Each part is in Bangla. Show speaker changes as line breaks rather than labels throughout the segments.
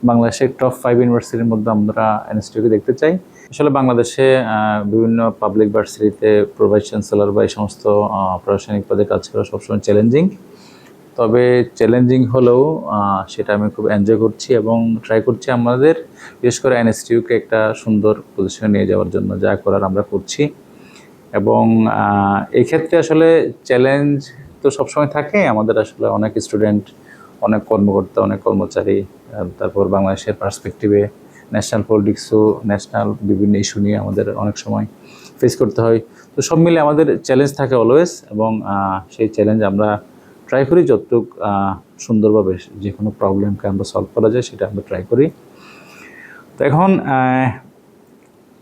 বাংলাদেশের টপ ফাইভ ইউনিভার্সিটির মধ্যে আমরা এনএসটিউকে দেখতে চাই। আসলে বাংলাদেশে বিভিন্ন পাবলিক ভার্সিটিতে প্রোভাইস চ্যান্সেলর বা এই সমস্ত প্রশাসনিক পদে কাজ করা সবসময় চ্যালেঞ্জিং তবে চ্যালেঞ্জিং হলেও সেটা আমি খুব এনজয় করছি এবং ট্রাই করছি আমাদের বিশেষ করে এনএসটিউকে একটা সুন্দর পজিশনে নিয়ে যাওয়ার জন্য যা করার আমরা করছি। এবং আহ, এই ক্ষেত্রে আসলে চ্যালেঞ্জ তো সবসময় থাকে আমাদের আসলে অনেক স্টুডেন্ট অনেক কর্মকর্তা অনেক কর্মচারী তারপর বাংলাদেশের পার্সপেক্টিভে ন্যাশনাল পলিটিক্সও ন্যাশনাল বিভিন্ন ইস্যু নিয়ে আমাদের অনেক সময় ফেস করতে হয়। তো সব মিলে আমাদের চ্যালেঞ্জ থাকে অলওয়েজ এবং সেই চ্যালেঞ্জ আমরা ট্রাই করি যতটুক সুন্দরভাবে যে কোনো প্রবলেমকে আমরা সলভ করা যায় সেটা আমরা ট্রাই করি। তো এখন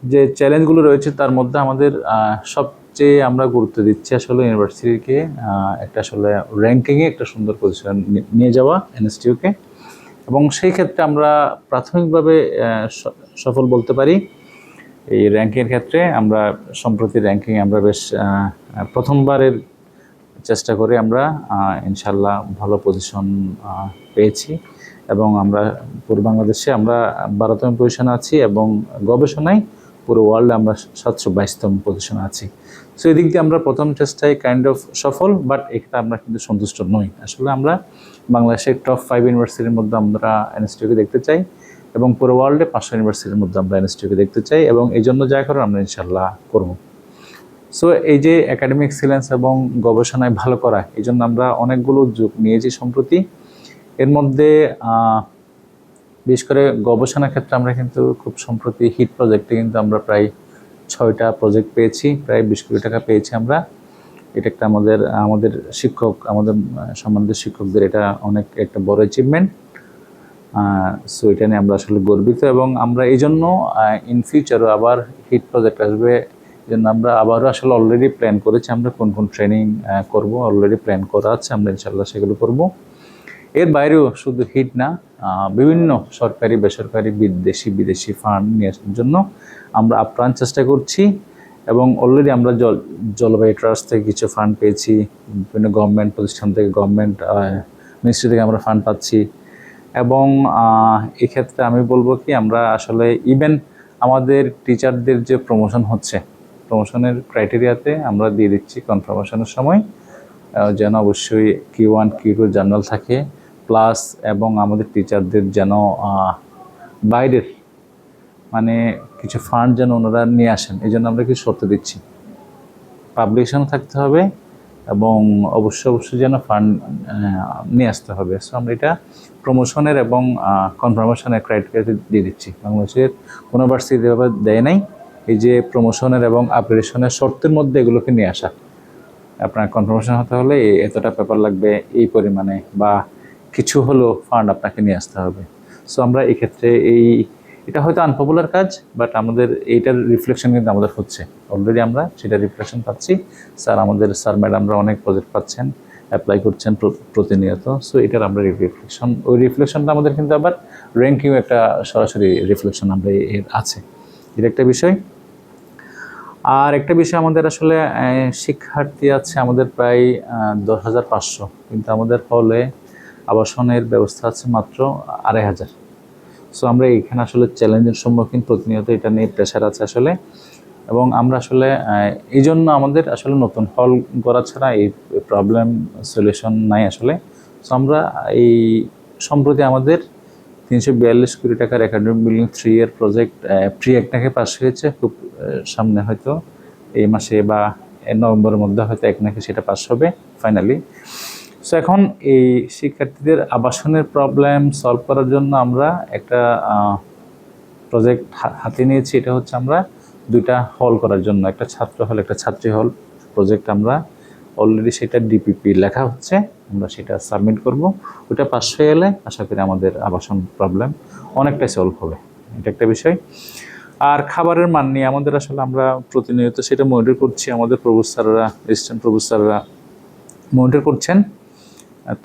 যে চ্যালেঞ্জগুলো রয়েছে তার মধ্যে আমাদের আহ, সবচেয়ে আমরা গুরুত্ব দিচ্ছি আসলে ইউনিভার্সিটিকে একটা আসলে র্যাঙ্কিংয়ে একটা সুন্দর পজিশন নিয়ে যাওয়া এনএসটিউকে এবং সেই ক্ষেত্রে আমরা প্রাথমিকভাবে সফল বলতে পারি। এই র্যাঙ্কিংয়ের ক্ষেত্রে আমরা সম্প্রতি র্যাঙ্কিংয়ে আমরা বেশ প্রথমবারের চেষ্টা করে আমরা ইনশাল্লাহ ভালো পজিশন পেয়েছি। এবং আমরা পুরো বাংলাদেশে আমরা বারোতম পজিশনে আছি এবং গবেষণায় পুরো ওয়ার্ল্ডে আমরা সাতশো বাইশতম পজিশনে আছি। সো এদিক দিয়ে আমরা প্রথম চেষ্টায় কাইন্ড অফ সফল বাট এটা আমরা কিন্তু সন্তুষ্ট নই। আসলে আমরা বাংলাদেশের টপ ফাইভ ইউনিভার্সিটির মধ্যে আমরা এনএসটিউকে দেখতে চাই এবং পুরো ওয়ার্ল্ডে পাঁচশো ইউনিভার্সিটির মধ্যে আমরা এনএসটিউকে দেখতে চাই এবং এই জন্য যা করার আমরা ইনশাল্লাহ করব। সো এই যে একাডেমিক এক্সিলেন্স এবং গবেষণায় ভালো করা, এই জন্য আমরা অনেকগুলো যুগ নিয়েছি সম্প্রতি। এর মধ্যে বিশেষ করে গবেষণা ক্ষেত্রে আমরা কিন্তু খুব সম্প্রতি হিট প্রজেক্টে কিন্তু আমরা প্রায় ছয়টা প্রজেক্ট পেয়েছি, প্রায় বিশ কোটি টাকা পেয়েছি আমরা। এটা একটা আমাদের আমাদের শিক্ষক, আমাদের সম্মানিত শিক্ষকদের এটা অনেক একটা বড় অ্যাচিভমেন্ট সো এটা নিয়ে আমরা আসলে গর্বিত এবং আমরা এই জন্য ইন ফিউচারও আবার হিট প্রজেক্ট আসবে। এই জন্য আমরা আবারও আসলে অলরেডি প্ল্যান করেছি আমরা কোন কোন ট্রেনিং করব অলরেডি প্ল্যান করা আছে, আমরা ইনশাল্লাহ সেগুলো করব। এর বাইরেও শুধু হিট না বিভিন্ন সরকারি, বেসরকারি, বিদেশি বিদেশি ফান্ড নিয়ে আসার জন্য আমরা আপ্রাণ চেষ্টা করছি এবং অলরেডি আমরা জল, জলবায়ু ট্রাস্ট থেকে কিছু ফান্ড পেয়েছি, বিভিন্ন গভর্নমেন্ট প্রতিষ্ঠান থেকে গভর্নমেন্ট মিনিস্ট্রি থেকে আমরা ফান্ড পাচ্ছি এবং এক্ষেত্রে আমি বলব কি আমরা আসলে ইভেন আমাদের টিচারদের যে প্রমোশন হচ্ছে প্রমোশনের ক্রাইটেরিয়াতে আমরা দিয়ে দিচ্ছি কনফার্মেশনের সময় যেন অবশ্যই Q one Q two journal থাকে। প্লাস এবং আমাদের টিচারদের যেন বাইরের মানে কিছু ফান্ড যেন ওনারা নিয়ে আসেন, এই জন্য আমরা কিছু শর্ত দিচ্ছি। পাবলিকেশন থাকতে হবে এবং অবশ্যই অবশ্যই যেন ফান্ড নিয়ে আসতে হবে। সো আমরা এটা প্রমোশনের এবং কনফার্মেশনের ক্রাইটেরিয়া দিয়ে দিচ্ছি। বাংলাদেশের কোনো ভার্সিটি এভাবে দেয় নাই। এই যে প্রমোশনের এবং আপগ্রেডেশনের শর্তের মধ্যে এগুলোকে নিয়ে আসা। আপনার কনফার্মেশন হতে হলে এতটা পেপার লাগবে এই পরিমাণে বা কিছু হলো ফান্ড আপনাকে নিয়ে আসতে হবে। সো আমরা এক্ষেত্রে এই, এটা হয়তো আনপপুলার কাজ বাট আমাদের এইটার রিফ্লেকশন কিন্তু আমাদের হচ্ছে। অলরেডি আমরা সেটা রিফ্লেকশন পাচ্ছি। স্যার আমাদের স্যার ম্যাডামরা অনেক প্রজেক্ট পাচ্ছেন অ্যাপ্লাই করছেন প্রতিনিয়ত। সো এটার আমরা রিফ্লেকশন ওই রিফ্লেকশনটা আমাদের কিন্তু আবার র্যাঙ্কিং একটা সরাসরি রিফ্লেকশন আমরা এর আছে। এটা একটা বিষয়। আর একটা বিষয় আমাদের আসলে শিক্ষার্থী আছে আমাদের প্রায় দশ হাজার পাঁচশো। কিন্তু আমাদের হলে আবাসনের ব্যবস্থা আছে মাত্র আড়াই হাজার। সো আমরা এখানে আসলে চ্যালেঞ্জের সম্মুখীন প্রতিনিয়ত এটা নিয়ে প্রেশার আছে আসলে। এবং আমরা আসলে এই জন্য আমাদের আসলে নতুন হল করা ছাড়া এই প্রবলেম সলিউশন নাই আসলে। সো আমরা এই সম্প্রতি আমাদের তিনশো বিয়াল্লিশ কোটি টাকার academic building three year project pre একটাকে পাস হয়েছে, খুব সামনে হয়তো এই মাসে বা নভেম্বরের মধ্যে হয়তো এক নাকি সেটা পাস হবে ফাইনালি সো এখন এই শিক্ষার্থীদের আবাসনের প্রবলেম সলভ করার জন্য আমরা একটা প্রজেক্ট হাতে নিয়েছি। এটা হচ্ছে আমরা দুইটা হল করার জন্য, একটা ছাত্র হল একটা ছাত্রী হল প্রজেক্ট আমরা অলরেডি সেটা ডিপিপি লেখা হচ্ছে। আমরা সেটা সাবমিট করব। ওটা পাস হয়ে এলে আশা করি আমাদের আবাসন প্রবলেম অনেকটাই সলভ হবে। এটা একটা বিষয়। আর খাবারের মান নিয়ে আমাদের আসলে আমরা প্রতিনিয়ত সেটা মনিটর করছি। আমাদের প্রফেসররা অ্যাসিস্ট্যান্ট প্রফেসররা মনিটর করছেন।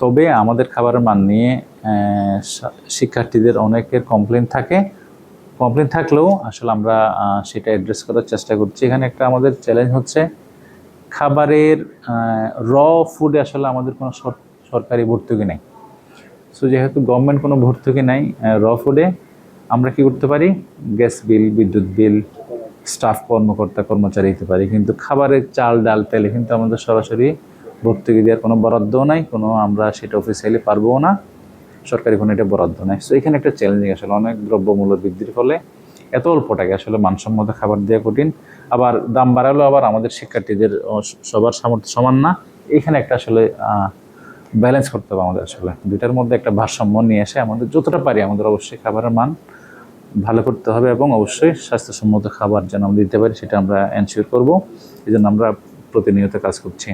তবে আমাদের খাবারের মান নিয়ে শিক্ষার্থীদের অনেকের কমপ্লেন থাকে। কমপ্লেন থাকলেও আসলে আমরা সেটা অ্যাড্রেস করার চেষ্টা করছি। এখানে একটা আমাদের চ্যালেঞ্জ হচ্ছে, খাবারের র ফুডে আসলে আমাদের কোনো সরকারি ভর্তুকি নেই। সো যেহেতু গভর্নমেন্ট কোনো ভর্তুকি নাই র ফুডে আমরা কি করতে পারি? গ্যাস বিল বিদ্যুৎ বিল স্টাফ কর্মকর্তা, কর্মচারী দিতে পারি। কিন্তু খাবারের চাল, ডাল, তেলে কিন্তু আমাদের সরাসরি ভর্তুকি দেওয়ার কোনো বরাদ্দও নাই, কোনো আমরা সেটা অফিসিয়ালি পারবও না। সরকারি কোনো এটা বরাদ্দ নাই। সো এখানে একটা চ্যালেঞ্জিং আসলে অনেক দ্রব্যমূল্য বৃদ্ধির ফলে এত অল্প টাকা আসলে মানসম্মত খাবার দেওয়া কঠিন। আবার দাম বাড়ালেও আবার আমাদের শিক্ষার্থীদের সবার সামর্থ্য সমান না। এখানে একটা আসলে ব্যালেন্স করতে হবে আমাদের আসলে। দুইটার মধ্যে একটা ভারসাম্য নিয়ে এসে আমাদের যতটা পারি আমাদের অবশ্যই খাবারের মান ভালো করতে হবে এবং অবশ্যই স্বাস্থ্যসম্মত খাবার যেন আমরা দিতে পারি সেটা আমরা এনশিওর করব। এই জন্য আমরা প্রতিনিয়ত কাজ করছি।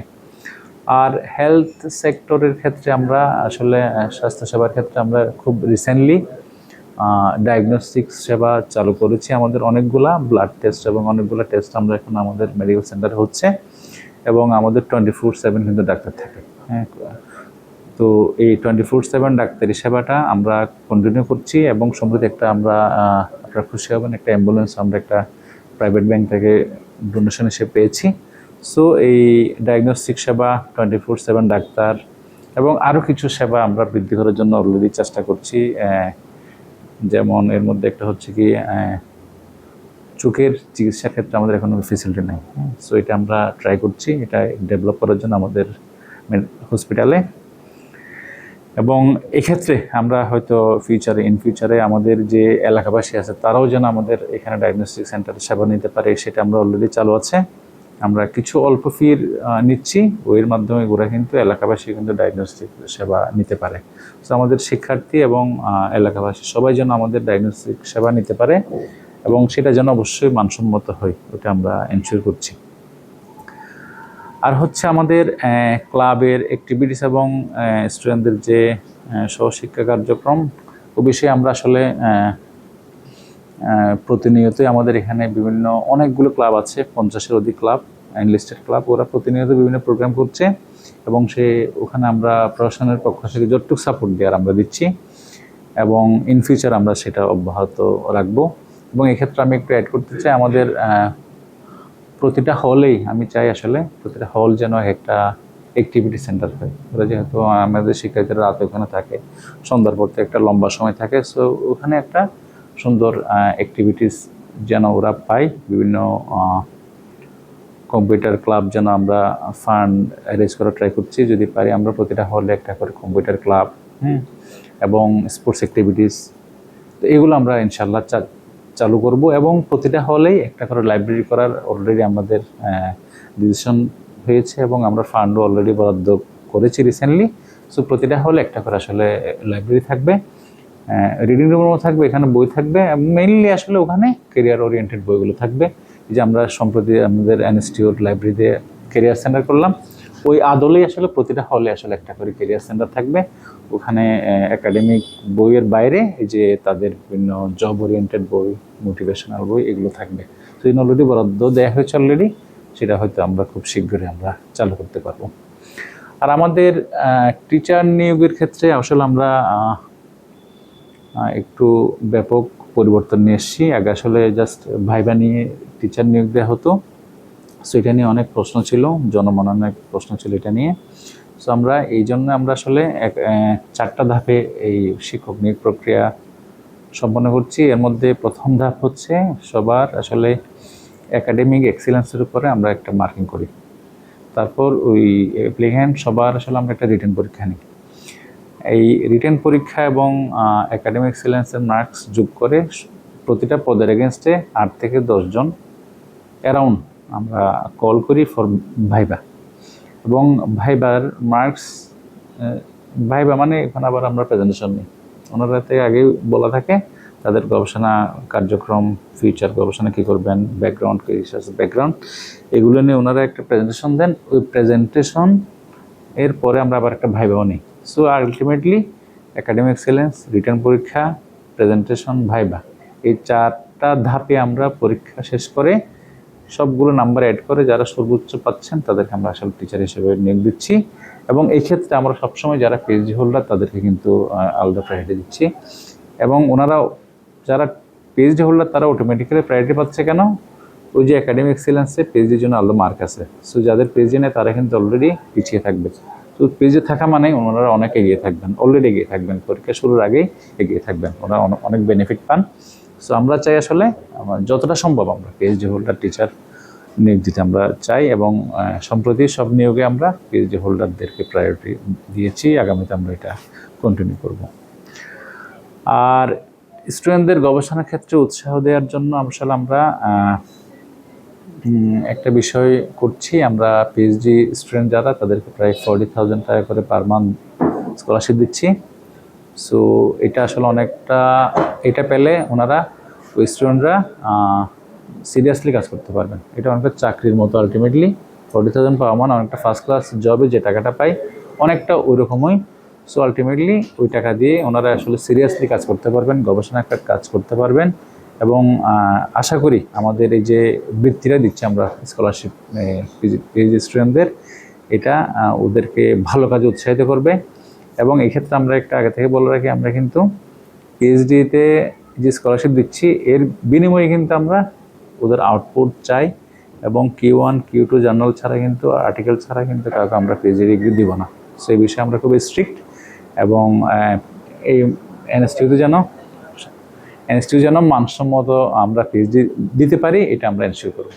আর হেলথ সেক্টরের ক্ষেত্রে আমরা আসলে স্বাস্থ্যসেবার ক্ষেত্রে আমরা খুব রিসেন্টলি ডায়াগনস্টিক সেবা চালু করেছি আমাদের অনেকগুলা ব্লাড টেস্ট এবং অনেকগুলো টেস্ট আমরা এখন আমাদের মেডিকেল সেন্টারে হচ্ছে এবং আমাদের টোয়েন্টি ফোর সেভেন কিন্তু ডাক্তার থাকে। হ্যাঁ তো এই টোয়েন্টি ফোর সেভেন ডাক্তারি সেবাটা আমরা কন্টিনিউ করছি এবং সম্প্রতি একটা আমরা আপনারা খুশি হবেন, একটা অ্যাম্বুলেন্স আমরা একটা প্রাইভেট ব্যাংক থেকে ডোনেশন হিসেবে পেয়েছি। সো এই ডায়াগনস্টিক সেবা টোয়েন্টি ফোর সেভেন ডাক্তার এবং আরও কিছু সেবা আমরা বৃদ্ধি করার জন্য অলরেডি চেষ্টা করছি। যেমন এর মধ্যে একটা হচ্ছে কি চোখের চিকিৎসা ক্ষেত্রে আমাদের এখন ফেসিলিটি নেই। সো এটা আমরা ট্রাই করছি। এটা ডেভেলপ করার জন্য আমাদের হসপিটালে এবং এক্ষেত্রে আমরা হয়তো ফিউচারে ইন ফিউচারে আমাদের যে এলাকাবাসী আছে, তারাও যেন আমাদের এখানে ডায়াগনস্টিক সেন্টারে সেবা নিতে পারে, সেটা আমরা অলরেডি চালু আছে। আমরা কিছু অল্প ফির নিচ্ছি। ওইর মাধ্যমে ওরা কিন্তু এলাকাবাসী কিন্তু ডায়াগনস্টিক সেবা নিতে পারে। তো আমাদের শিক্ষার্থী এবং এলাকাবাসী সবাই যেন আমাদের ডায়াগনস্টিক সেবা নিতে পারে এবং সেটা যেন অবশ্যই মানসম্মত হয়, ওটা আমরা এনশিওর করছি। আর হচ্ছে আমাদের ক্লাবের অ্যাক্টিভিটিস এবং স্টুডেন্টদের যে সহশিক্ষা কার্যক্রম, ও বিষয়ে আমরা আসলে প্রতিনিয়তই আমাদের এখানে বিভিন্ন অনেকগুলো ক্লাব আছে, পঞ্চাশের অধিক ক্লাব এনলিস্টেড ক্লাব, ওরা প্রতিনিয়ত বিভিন্ন প্রোগ্রাম করছে এবং সে ওখানে আমরা প্রশাসনের পক্ষ থেকে যতটুকু সাপোর্ট দেওয়ার আমরা দিচ্ছি এবং ইন ফিউচার আমরা সেটা অব্যাহত রাখব। এবং এক্ষেত্রে আমি একটু অ্যাড করতে চাই, আমাদের প্রতিটা হলেই আমি চাই আসলে প্রতিটা হল যেন একটা অ্যাক্টিভিটি সেন্টার হয়। ওরা যেহেতু আমাদের শিক্ষার্থীরা রাতে ওখানে থাকে, সন্ধ্যার পর একটা লম্বা সময় থাকে সো ওখানে একটা সুন্দর অ্যাক্টিভিটিস যেন ওরা পায়। বিভিন্ন কম্পিউটার ক্লাব যেন আমরা ফান্ড অ্যারেঞ্জ করা ট্রাই করছি। যদি পারি আমরা প্রতিটা হলে একটা করে কম্পিউটার ক্লাব হুম, এবং স্পোর্টস অ্যাক্টিভিটিস তো এগুলো আমরা ইনশাল্লাহ চালু করব এবং প্রতিটা হলেই একটা করে লাইব্রেরি করার অলরেডি আমাদের ডিসিশন হয়েছে এবং আমরা ফান্ডও অলরেডি বরাদ্দ করেছি রিসেন্টলি সো প্রতিটা হলে একটা করে আসলে লাইব্রেরি থাকবে। রিডিং রুমও থাকবে, এখানে বই থাকবে মেইনলি আসলে ওখানে কেরিয়ার ওরিয়েন্টেড বইগুলো থাকবে। এই যে আমরা সম্প্রতি আমাদের ইনস্টিটিউট লাইব্রেরিতে কেরিয়ার সেন্টার করলাম, ওই আদলেই আসলে প্রতিটা হলে আসলে একটা করে কেরিয়ার সেন্টার থাকবে। ওখানে একাডেমিক বইয়ের বাইরে এই যে তাদের বিভিন্ন জব ওরিয়েন্টেড বই মোটিভেশনাল বই এগুলো থাকবে। তো এই অলরেডি বরাদ্দ দেওয়া হয়েছে অলরেডি সেটা হয়তো আমরা খুব শীঘ্রই আমরা চালু করতে পারব। আর আমাদের টিচার নিয়োগের ক্ষেত্রে আসলে আমরা একটু ব্যাপক পরিবর্তন নিয়ে এসেছি। আগে আসলে জাস্ট ভাইবা নিয়ে টিচার নিয়োগ দেওয়া হতো। সো এটা নিয়ে অনেক প্রশ্ন ছিল জনমননের প্রশ্ন ছিল এটা নিয়ে। সো আমরা এই জন্য আমরা আসলে এক চারটা ধাপে এই শিক্ষক নিয়োগ প্রক্রিয়া সম্পন্ন করছি। এর মধ্যে প্রথম ধাপ হচ্ছে সবার আসলে একাডেমিক এক্সিলেন্সের উপরে আমরা একটা মার্কিং করি। তারপর ওই অ্যাপ্লিক্যান্ট সবার আসলে আমরা একটা রিটার্ন পরীক্ষা নিই। এই রিটেন পরীক্ষা এবং একাডেমিক এক্সেলেন্সের মার্কস যোগ করে প্রতিটা পদের এগেনস্টে আট থেকে দশজন অ্যারাউন্ড আমরা কল করি ফর ভাইবা এবং ভাইবার মার্কস ভাইবা মানে এখানে আবার আমরা প্রেজেন্টেশন নিই। ওনারা থেকে আগেই বলা থাকে, তাদের গবেষণা কার্যক্রম ফিউচার গবেষণা কী করবেন ব্যাকগ্রাউন্ড রিসার্চ ব্যাকগ্রাউন্ড এগুলো নিয়ে ওনারা একটা প্রেজেন্টেশন দেন। ওই প্রেজেন্টেশন এরপরে আমরা আবার একটা ভাইবাও নিই। So ultimately academic excellence written পরীক্ষা প্রেজেন্টেশন ভাইবা এই চারটা ধাপে আমরা পরীক্ষা শেষ করে সবগুলো নাম্বার অ্যাড করে যারা সর্বোচ্চ পাচ্ছেন, তাদেরকে আমরা আসলে টিচার হিসেবে নিয়োগ দিচ্ছি। এবং এই ক্ষেত্রে আমরা সবসময় যারা পিএইচডি হোল্ডার তাদেরকে কিন্তু আলাদা প্রায়োরিটি দিচ্ছি। এবং ওনারাও, যারা পিএইচডি হোল্ডার তারা অটোমেটিক্যালি প্রায়োরিটি পাচ্ছে কেন? ওই যে একাডেমিক এক্সেলেন্সে পিএইচডির জন্য আলাদা মার্ক আছে। সো যাদের পিএইচডি নেই, তারা কিন্তু অলরেডি পিছিয়ে থাকবে। তো পিএইচডি থাকা মানে ওনারা অনেক এগিয়ে থাকবেন অলরেডি এগিয়ে থাকবেন, পরীক্ষা শুরুর আগেই এগিয়ে থাকবেন অনে- অনেক বেনিফিট পান। সো আমরা চাই আসলে যতটা সম্ভব আমরা পিএইচডি হোল্ডার টিচার নিয়োগ দিতে আমরা চাই এবং সম্প্রতি সব নিয়োগে আমরা পিএইচডি হোল্ডারদেরকে প্রায়োরিটি দিয়েছি, আগামীতে আমরা এটা কন্টিনিউ করব। আর স্টুডেন্টদের গবেষণার ক্ষেত্রে উৎসাহ দেওয়ার জন্য আসলে আমরা একটা বিষয় করছি, আমরা পিএইচডি স্টুডেন্ট যারা, তাদেরকে প্রায় ফর্টি থাউজেন্ড টাকা করে পার মান্থ স্কলারশিপ দিচ্ছি। সো এটা আসলে অনেকটা, এটা পেলে ওনারা, ওই স্টুডেন্টরা সিরিয়াসলি কাজ করতে পারবেন। এটা অনেকটা চাকরির মতো আলটিমেটলি ফর্টি থাউজেন্ড পাওয়া মানে অনেকটা ফার্স্ট ক্লাস জবে যে টাকাটা পাই, অনেকটা ওই রকমই সো আলটিমেটলি ওই টাকা দিয়ে ওনারা আসলে সিরিয়াসলি কাজ করতে পারবেন গবেষণা একটা কাজ করতে পারবেন। এবং আশা করি আমাদের এই যে বৃত্তিরা দিচ্ছি আমরা স্কলারশিপ পিএইচডি স্টুডেন্টদের এটা ওদেরকে ভালো কাজে উৎসাহিত করবে। এবং এই ক্ষেত্রে আমরা একটা আগে থেকে বলে রাখি, আমরা কিন্তু পিএইচডিতে যে স্কলারশিপ দিচ্ছি, এর বিনিময়ে কিন্তু আমরা ওদের আউটপুট চাই এবং Q one Q two journal ছাড়া কিন্তু আর্টিকেল ছাড়া কিন্তু কাউকে আমরা পিএইচডি ডিগ্রি দিব না। সেই বিষয়ে আমরা খুব স্ট্রিক্ট এবং এই এনএসটিউতে যেন যেন মানসম্মত আমরা পিএইচডি দিতে পারি এটা আমরা এনশিওর করব।